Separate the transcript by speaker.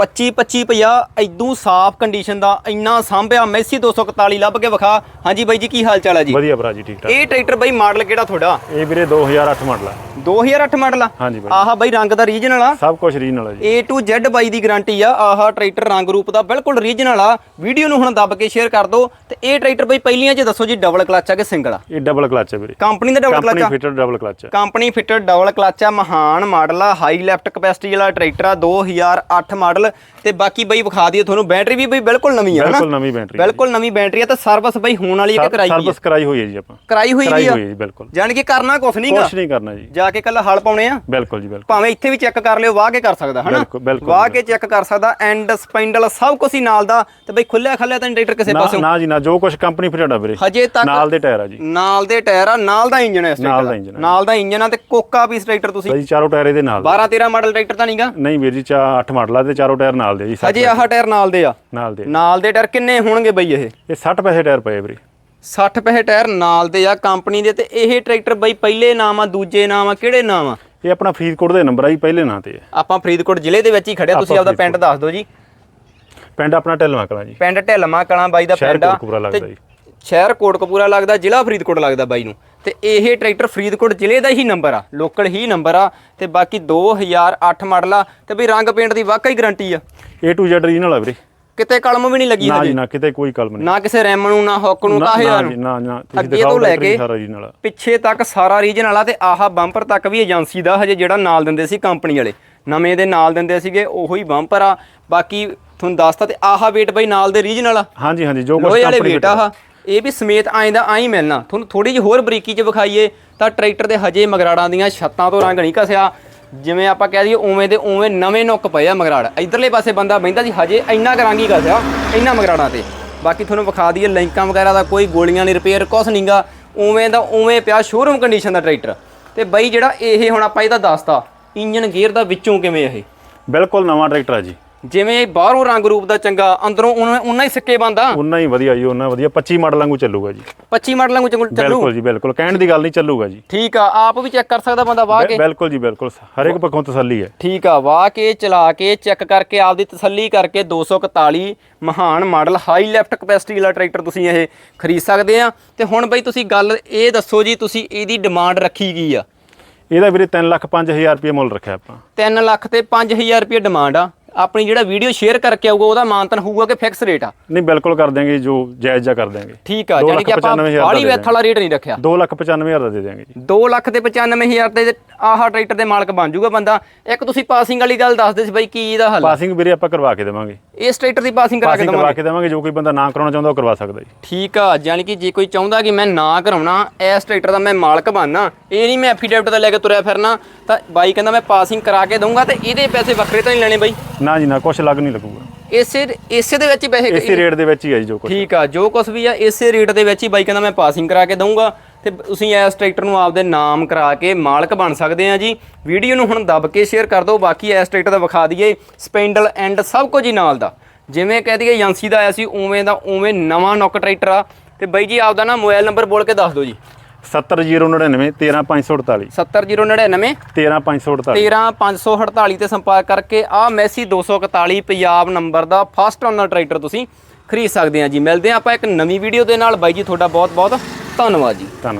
Speaker 1: 25 25 ਪਿਆ ਐਦੂ ਸਾਫ਼ ਕੰਡੀਸ਼ਨ ਦਾ ਇੰਨਾ ਸਾਂਭਿਆ ਮੈਸੀ 241 ਲੱਭ ਕੇ ਵਿਖਾ। ਹਾਂਜੀ ਬਾਈ ਜੀ ਕੀ ਹਾਲ ਚਾਲ ਹੈ ਜੀ?
Speaker 2: ਵਧੀਆ ਭਰਾ ਜੀ ਠੀਕ ਠਾਕ।
Speaker 1: ਇਹ ਟਰੈਕਟਰ ਬਾਈ ਮਾਡਲ ਕਿਹੜਾ ਤੁਹਾਡਾ?
Speaker 2: ਇਹ ਵੀਰੇ 2008 ਮਾਡਲ ਆ।
Speaker 1: 2008 ਮਾਡਲ ਆ?
Speaker 2: ਹਾਂਜੀ ਬਾਈ।
Speaker 1: ਆਹਾ ਬਾਈ ਰੰਗ ਦਾ ਰੀਜਨਲ ਆ?
Speaker 2: ਸਭ ਕੁਝ ਰੀਜਨਲ ਆ ਜੀ।
Speaker 1: A to Z ਬਾਈ ਦੀ ਗਾਰੰਟੀ ਆ। ਆਹਾ ਟਰੈਕਟਰ ਰੰਗ ਰੂਪ ਦਾ ਬਿਲਕੁਲ ਰੀਜਨਲ ਆ। ਵੀਡੀਓ ਨੂੰ ਹੁਣ ਦੱਬ ਕੇ ਸ਼ੇਅਰ ਕਰ ਦਿਓ। ਤੇ ਇਹ ਟਰੈਕਟਰ ਬਾਈ ਪਹਿਲੀਆਂ 'ਚ ਦੱਸੋ ਜੀ ਡਬਲ ਕਲਚ ਆ ਕਿ ਸਿੰਗਲ ਆ?
Speaker 2: ਇਹ ਡਬਲ ਕਲਚ ਹੈ ਵੀਰੇ।
Speaker 1: ਕੰਪਨੀ ਦਾ ਡਬਲ ਕਲਚ
Speaker 2: ਕੰਪਨੀ
Speaker 1: ਆ?
Speaker 2: ਫਿਟਡ ਡਬਲ ਕਲਚ ਹੈ
Speaker 1: ਕੰਪਨੀ ਫਿਟਡ ਡਬਲ ਕਲਚ ਆ। ਮਹਾਨ ਮਾਡਲ ਆ। ਹਾਈ ਲੈਫਟ ਕਪੈਸਿਟੀ ਵਾਲਾ ਟਰੈਕਟਰ ਆ। 2008 ਮਾਡਲ ਤੇ ਬਾਕੀ ਬਈ ਵਿਖਾ ਦਈਏ ਤੁਹਾਨੂੰ ਬੈਟਰੀ ਵੀ ਬਈ ਬਿਲਕੁਲ ਨਵੀਂ ਆ ਹਨਾ?
Speaker 2: ਬਿਲਕੁਲ ਨਵੀਂ ਬੈਟਰੀ
Speaker 1: ਬਿਲਕੁਲ ਨਵੀਂ ਬੈਟਰੀ ਆ ਤੇ ਸਰਵਿਸ ਬਈ ਹੋਣ ਵਾਲੀ ਹੈ ਕਿ ਕਰਾਈ ਹੋਈ ਆ।
Speaker 2: ਸਰਵਿਸ ਕਰਾਈ ਹੋਈ ਹੈ ਜੀ ਆਪਾਂ।
Speaker 1: ਕਰਾਈ ਹੋਈ
Speaker 2: ਹੈ ਜੀ ਬਿਲਕੁਲ।
Speaker 1: ਜਾਣ ਕੇ ਕਰਨਾ ਕੁਛ ਨਹੀਂਗਾ
Speaker 2: ਕੁਝ ਨਹੀਂ ਕਰਨਾ ਜੀ।
Speaker 1: ਜਾ ਕੇ ਕੱਲ ਹਲ ਪਾਉਣੇ ਆ।
Speaker 2: ਬਿਲਕੁਲ ਜੀ ਬਿਲਕੁਲ।
Speaker 1: ਭਾਵੇਂ ਇੱਥੇ ਵੀ ਚੈੱਕ ਕਰ ਲਿਓ ਵਾਹ ਕੇ ਕਰ ਸਕਦਾ ਹਨਾ? ਵਾਹ ਕੇ ਚੈੱਕ ਕਰ ਸਕਦਾ ਐਂਡ ਸਪਾਈਂਡਲ ਸਭ ਕੁਝ ਹੀ ਨਾਲ ਦਾ ਤੇ ਬਈ ਖੁੱਲਿਆ ਖੱਲਿਆ ਤਾਂ ਟਰੈਕਟਰ ਕਿਸੇ
Speaker 2: ਨਾ
Speaker 1: ਪਾਸੋਂ
Speaker 2: ਨਾ ਜੀ ਨਾ ਜੋ ਕੁਝ ਕੰਪਨੀ ਆ ਵੀਰੇ।
Speaker 1: ਹਜੇ ਤੱਕ
Speaker 2: ਨਾਲ ਦੇ ਟਾਇਰ ਆ ਜੀ।
Speaker 1: ਨਾਲ ਦੇ ਟਾਇਰ ਆ ਨਾਲ ਦਾ ਇੰਜਨ ਹੈ ਇਸ
Speaker 2: ਨਾਲ
Speaker 1: ਟਰੈਕਟਰ
Speaker 2: ਦਾ।
Speaker 1: ਨਾਲ ਦਾ ਇੰਜਨ ਆ ਤੇ ਕੋਕਾ ਪੀਸ ਟਰੈਕਟਰ ਤੁਸੀਂ
Speaker 2: ਚਾਰੋਂ ਟਾਇਰ ਇਹਦੇ ਨਾਲ
Speaker 1: 12 13 ਮਾਡਲ ਟਰੈਕਟਰ ਤਾਂ ਨਹੀਂਗਾ
Speaker 2: ਨਹੀਂ ਵੀਰ ਜੀ ਚਾ 8 ਮਾਡਲ ਆ ਤੇ ਚਾਰੋਂ ਟਾਇਰ ਨਾਲ ਦੇ ਜੀ
Speaker 1: ਹਜੇ ਆਹ ਟਾਇਰ ਨਾਲ ਦੇ ਆ।
Speaker 2: ਨਾਲ ਦੇ
Speaker 1: ਨਾਲ ਦੇ ਟਾਇਰ ਕਿੰਨੇ ਹੋਣਗੇ ਬਈ ਇਹ?
Speaker 2: ਇਹ 60 ਪੈਸੇ ਟਾਇਰ ਪਏ ਵੀਰੇ।
Speaker 1: 60 ਪੈਸੇ ਟਾਇਰ ਨਾਲ ਦੇ ਆ ਕੰਪਨੀ ਦੇ ਤੇ ਇਹ ਟਰੈਕਟਰ ਬਈ ਪਹਿਲੇ ਨਾਮ ਆ ਦੂਜੇ ਨਾਮ ਆ ਕਿਹੜੇ ਨਾਮ ਆ?
Speaker 2: ਇਹ ਆਪਣਾ ਫਰੀਦਕੋਟ ਦੇ ਨੰਬਰ ਆ ਜੀ ਪਹਿਲੇ ਨਾਂ ਤੇ
Speaker 1: ਆਪਾਂ ਫਰੀਦਕੋਟ ਜ਼ਿਲ੍ਹੇ ਦੇ ਵਿੱਚ ਹੀ ਖੜੇ ਆ, ਤੁਸੀਂ
Speaker 2: ਆਪਾਂ
Speaker 1: ਆਪਦਾ ਪਿੰਡ ਦੱਸ ਦਿਓ ਜੀ।
Speaker 2: ਪਿੰਡ ਆਪਣਾ ਢਿਲਵਾਂ ਕਲਾਂ ਜੀ।
Speaker 1: ਪਿੰਡ ਢਿਲਮਾ ਕਲਾਂ ਬਾਈ ਦਾ ਪਿੰਡ ਆ। ਤੇ। ਸ਼ਹਿਰ ਕੋਟਕਪੂਰਾ ਲੱਗਦਾ ਜ਼ਿਲ੍ਹਾ ਫਰੀਦਕੋਟ ਲੱਗਦਾ ਬਾਈ ਨੂੰ। ਤੇ ਇਹ ਟਰੈਕਟਰ ਫਰੀਦਕੋਟ ਜ਼ਿਲ੍ਹੇ ਦਾ ਹੀ ਨੰਬਰ ਆ ਲੋਕਲ ਹੀ ਨੰਬਰ ਆ ਤੇ ਬਾਕੀ 2008 ਮਾਡਲ ਆ ਤੇ ਬਈ ਰੰਗ ਪੇਂਟ ਦੀ ਵਾਕਈ ਗਾਰੰਟੀ ਆ।
Speaker 2: A to Z ਰੀਜਨਲ ਆ ਵੀਰੇ।
Speaker 1: ਕਿਤੇ ਕਲਮ ਵੀ ਨਹੀਂ ਲੱਗੀ
Speaker 2: ਨਾ ਜੀ ਨਾ ਕਿਤੇ ਕੋਈ ਕਲਮ ਨਹੀਂ।
Speaker 1: ਨਾ ਕਿਸੇ ਰੈਮ ਨੂੰ ਨਾ ਹੁੱਕ ਨੂੰ
Speaker 2: ਨਾ
Speaker 1: ਕਾਹੇ
Speaker 2: ਨਾ
Speaker 1: ਨੂੰ। ਅੱਗੇ ਤੋਂ ਲੈ ਕੇ
Speaker 2: ਰੀਜਨਲ ਆ।
Speaker 1: ਪਿੱਛੇ ਤੱਕ ਸਾਰਾ ਰੀਜਨ ਵਾਲਾ ਤੇ ਆਹ ਬੰਪਰ ਤੱਕ ਵੀ ਏਜੰਸੀ ਦਾ ਹਜੇ ਜਿਹੜਾ ਨਾਲ ਦਿੰਦੇ ਸੀ ਕੰਪਨੀ ਵਾਲੇ। ਨਵੇਂ ਦੇ ਨਾਲ ਦਿੰਦੇ ਸੀਗੇ ਉਹੀ ਬੰਪਰ ਆ। ਬਾਕੀ ਤੁਹਾਨੂੰ ਦੱਸਤਾ ਤੇ ਆਹ weight ਬਈ ਨਾਲ ਦੇ ਰੀਜਨ ਵਾਲਾ
Speaker 2: ਹਾਂਜੀ ਹਾਂਜੀ ਜੋ ਕੁਝ
Speaker 1: ਲੋਹੇ ਵਾਲੇ
Speaker 2: ਕੰਪਨੀ
Speaker 1: weight ਆ ਇਹ ਵੀ ਸਮੇਤ ਆਏ ਦਾ ਆਈ ਮਿਲਣਾ। ਤੁਹਾਨੂੰ ਥੋੜੀ ਜਿਹੀ ਹੋਰ ਬਰੀਕੀ ਚ ਵਿਖਾਈਏ ਤਾਂ ਟਰੈਕਟਰ ਦੇ ਹਜੇ ਮਗਰਾੜਾਂ ਦੀਆਂ ਛੱਤਾਂ ਤੋਂ ਰੰਗ ਨਹੀਂ ਘਸਿਆ ਜਿਵੇਂ ਆਪਾਂ ਕਹਿ ਦਈਏ ਉਵੇਂ ਦੇ ਉਵੇਂ ਨਵੇਂ ਨੁੱਕ ਪਏ ਆ ਮਗਰਾੜ। ਇਧਰਲੇ ਪਾਸੇ ਬੰਦਾ ਬਹਿੰਦਾ ਜੀ, ਹਜੇ ਇੰਨਾ ਕੁ ਰੰਗ ਹੀ ਘਸਿਆ ਇੰਨਾ ਮਗਰਾੜਾਂ ਤੇ। ਬਾਕੀ ਤੁਹਾਨੂੰ ਵਿਖਾ ਦਈਏ, ਲਿੰਕਾਂ ਵਗੈਰਾ ਦਾ ਕੋਈ ਗੋਲੀਆਂ ਨਹੀਂ ਰਿਪੇਅਰ ਕੁਛ ਨਹੀਂਗਾ ਉਵੇਂ ਦਾ ਉਵੇਂ ਪਿਆ ਸ਼ੋਰੂਮ ਕੰਡੀਸ਼ਨ ਦਾ ਟਰੈਕਟਰ। ਤੇ ਬਈ ਜਿਹੜਾ ਇਹ ਹੁਣ ਆਪਾਂ ਇਹਦਾ ਦੱਸਤਾ ਇੰਜਨ ਗੇਅਰ ਦਾ ਵਿੱਚੋਂ ਕਿਵੇਂ ਇਹ?
Speaker 2: ਬਿਲਕੁਲ ਨਵਾਂ ਟਰੈਕਟਰ ਆ ਜੀ।
Speaker 1: ਜਿਵੇਂ ਬਾਹਰੋਂ ਰੰਗ ਰੂਪ ਦਾ ਚੰਗਾ ਅੰਦਰੋਂ ਉਨਾ ਹੀ ਸਿੱਕੇ ਬੰਦਾ
Speaker 2: ਉਨਾ ਹੀ ਵਧੀਆ ਜੀ ਉਨਾ ਵਧੀਆ। 25 ਮਾਡਲ ਵਾਂਗੂ ਚੱਲੂਗਾ ਜੀ।
Speaker 1: 25 ਮਾਡਲਾਂ ਨੂੰ ਚੱਲੂ
Speaker 2: ਬਿਲਕੁਲ ਜੀ ਬਿਲਕੁਲ। ਕਹਿਣ ਦੀ ਗੱਲ ਨਹੀਂ ਚੱਲੂਗਾ ਜੀ।
Speaker 1: ਠੀਕ ਆ ਆਪ ਵੀ ਚੈੱਕ ਕਰ ਸਕਦਾ ਬੰਦਾ ਵਾਹ ਕੇ।
Speaker 2: ਬਿਲਕੁਲ ਜੀ ਬਿਲਕੁਲ। ਹਰ ਇੱਕ ਪੱਖੋਂ ਤਸੱਲੀ ਹੈ।
Speaker 1: ਠੀਕ ਆ ਵਾਹ ਕੇ ਚਲਾ ਕੇ ਚੈੱਕ ਕਰਕੇ ਆਪਦੀ ਤਸੱਲੀ ਕਰਕੇ 241 Mahaan model high lift capacity ਵਾਲਾ ਟਰੈਕਟਰ ਤੁਸੀਂ ਇਹ ਖਰੀਦ ਸਕਦੇ ਆ। ਤੇ ਹੁਣ ਬਈ ਤੁਸੀਂ ਗੱਲ ਇਹ ਦੱਸੋ ਜੀ ਤੁਸੀਂ ਇਹਦੀ ਡਿਮਾਂਡ ਰੱਖੀ ਕੀ ਆ?
Speaker 2: ਇਹਦਾ ਵੀਰੇ 3 ਲੱਖ 5000 ਰੁਪਏ ਮੁੱਲ ਰੱਖਿਆ ਆਪਾਂ।
Speaker 1: 3 ਲੱਖ ਤੇ 5000 ਰੁਪਏ ਡਿਮਾਂਡ ਆ। ਆਪਣੀ ਜਿਹੜਾ ਵੀਡੀਓ ਸ਼ੇਅਰ ਕਰਕੇ ਆਊਗਾ ਉਹਦਾ ਮਾਨਤਨ ਹੋਊਗਾ ਕਿ ਫਿਕਸ ਰੇਟ ਆ।
Speaker 2: ਨਹੀਂ ਬਿਲਕੁਲ ਕਰ ਦਿਆਂਗੇ ਜੋ ਜਾਇਜ਼ ਜਾ ਕਰ ਦਿਆਂਗੇ।
Speaker 1: ਠੀਕ ਆ ਯਾਨੀ ਕਿ ਆਪਾਂ
Speaker 2: ਦਾ
Speaker 1: ਵੈਥ ਵਾਲਾ ਰੇਟ ਨਹੀਂ ਰੱਖਿਆ।
Speaker 2: 2 ਲੱਖ 95000 ਦਾ ਦੇ ਦਿਆਂਗੇ ਜੀ।
Speaker 1: 2 ਲੱਖ ਤੇ 95000 ਤੇ ਆਹ ਟਰੈਕਟਰ ਦੇ ਮਾਲਕ ਬਣ ਜਾਊਗਾ ਬੰਦਾ। ਇੱਕ ਤੁਸੀਂ ਪਾਸਿੰਗ ਵਾਲੀ ਗੱਲ ਦੱਸਦੇ ਸੀ ਬਾਈ ਕੀ ਇਹਦਾ ਹੱਲ?
Speaker 2: ਪਾਸਿੰਗ ਵੀਰੇ ਆਪਾਂ ਕਰਵਾ ਕੇ ਦੇਵਾਂਗੇ।
Speaker 1: ਇਸ ਟਰੈਕਟਰ ਦੀ ਪਾਸਿੰਗ ਕਰਾ ਕੇ ਦਵਾਂਗੇ
Speaker 2: ਕਰਵਾ ਕੇ ਦੇਵਾਂਗੇ ਜੋ ਕੋਈ ਬੰਦਾ ਨਾ ਕਰਾਉਣਾ ਚਾਹੁੰਦਾ ਉਹ ਕਰਵਾ ਸਕਦਾ ਜੀ।
Speaker 1: ਠੀਕ ਆ ਯਾਨੀ ਕਿ ਜੇ ਕੋਈ ਚਾਹੁੰਦਾ ਕਿ ਮੈਂ ਨਾ ਕਰਾਉਣਾ ਇਸ ਟਰੈਕਟਰ ਦਾ ਮੈਂ ਮਾਲਕ ਬਣਨਾ ਇਹ ਨਹੀਂ ਮੈਂ ਐਫੀਡੇਵਿਟ ਦਾ ਲੈ ਕੇ ਤੁਰਿਆ ਫਿਰਨਾ ਤਾਂ ਬਾਈ ਕਹਿੰਦਾ ਮੈਂ ਪਾਸਿੰਗ ਕਰਾ ਕੇ ਦਊਂਗਾ ਤੇ ਇਹਦੇ ਪੈਸੇ ਵੱਖਰੇ ਤਾਂ ਨਹੀਂ ਲੈਣੇ ਬਾਈ।
Speaker 2: ਨਾ ਜੀ ਨਾ ਕੁਛ ਲੱਗ ਨਹੀਂ ਲੱਗੂਗਾ।
Speaker 1: ਇਸੇ ਇਸੇ ਦੇ ਵਿੱਚ ਹੀ ਪੈਸੇ
Speaker 2: ਇਸੇ ਰੇਟ ਦੇ ਵਿੱਚ ਹੀ ਹੈ ਜੀ ਜੋ ਕੁਛ।
Speaker 1: ਠੀਕ ਆ ਜੋ ਕੁਝ ਵੀ ਆ ਇਸੇ ਰੇਟ ਦੇ ਵਿੱਚ ਹੀ ਬਾਈ ਕਹਿੰਦਾ ਮੈਂ ਪਾਸਿੰਗ ਕਰਾ ਕੇ ਦਊਂਗਾ। ਤੇ ਤੁਸੀਂ ਇਸ ਟਰੈਕਟਰ ਨੂੰ ਆਪਦੇ ਨਾਮ ਕਰਾ ਕੇ ਮਾਲਕ ਬਣ ਸਕਦੇ ਆ ਜੀ। ਵੀਡੀਓ ਨੂੰ ਹੁਣ ਦੱਬ ਕੇ ਸ਼ੇਅਰ ਕਰ ਦਿਓ ਬਾਕੀ ਇਸ ਟਰੈਕਟਰ ਦਾ ਵਿਖਾ ਦਈਏ। ਸਪੈਂਡਲ ਐਂਡ ਸਭ ਕੁਝ ਹੀ ਨਾਲ ਦਾ। ਜਿਵੇਂ ਕਹਿ ਦਈਏ ਏਜੰਸੀ ਦਾ ਆਇਆ ਸੀ ਉਵੇਂ ਦਾ ਉਵੇਂ ਨਵਾਂ ਨੁੱਕ ਟਰੈਕਟਰ ਆ। ਤੇ ਬਾਈ ਜੀ ਆਪਦਾ ਨਾ ਮੋਬਾਈਲ ਨੰਬਰ ਬੋਲ ਕੇ ਦੱਸ ਦਿਓ ਜੀ।
Speaker 2: 70099 13548
Speaker 1: 70099
Speaker 2: 13548
Speaker 1: 13548 ਤੇ ਸੰਪਰਕ ਕਰਕੇ ਆ ਮੈਸੀ 241 ਪੰਜਾਬ ਨੰਬਰ ਦਾ ਫਸਟ ਓਨਰ ਟਰੈਕਟਰ ਤੁਸੀਂ ਖਰੀਦ ਸਕਦੇ ਆ ਜੀ। ਮਿਲਦੇ ਆ ਆਪਾਂ ਇੱਕ ਨਵੀਂ ਵੀਡੀਓ ਦੇ ਨਾਲ। ਬਾਈ ਜੀ ਤੁਹਾਡਾ ਬਹੁਤ ਬਹੁਤ ਧੰਨਵਾਦ ਜੀ।
Speaker 2: ਧੰਨਵਾਦ।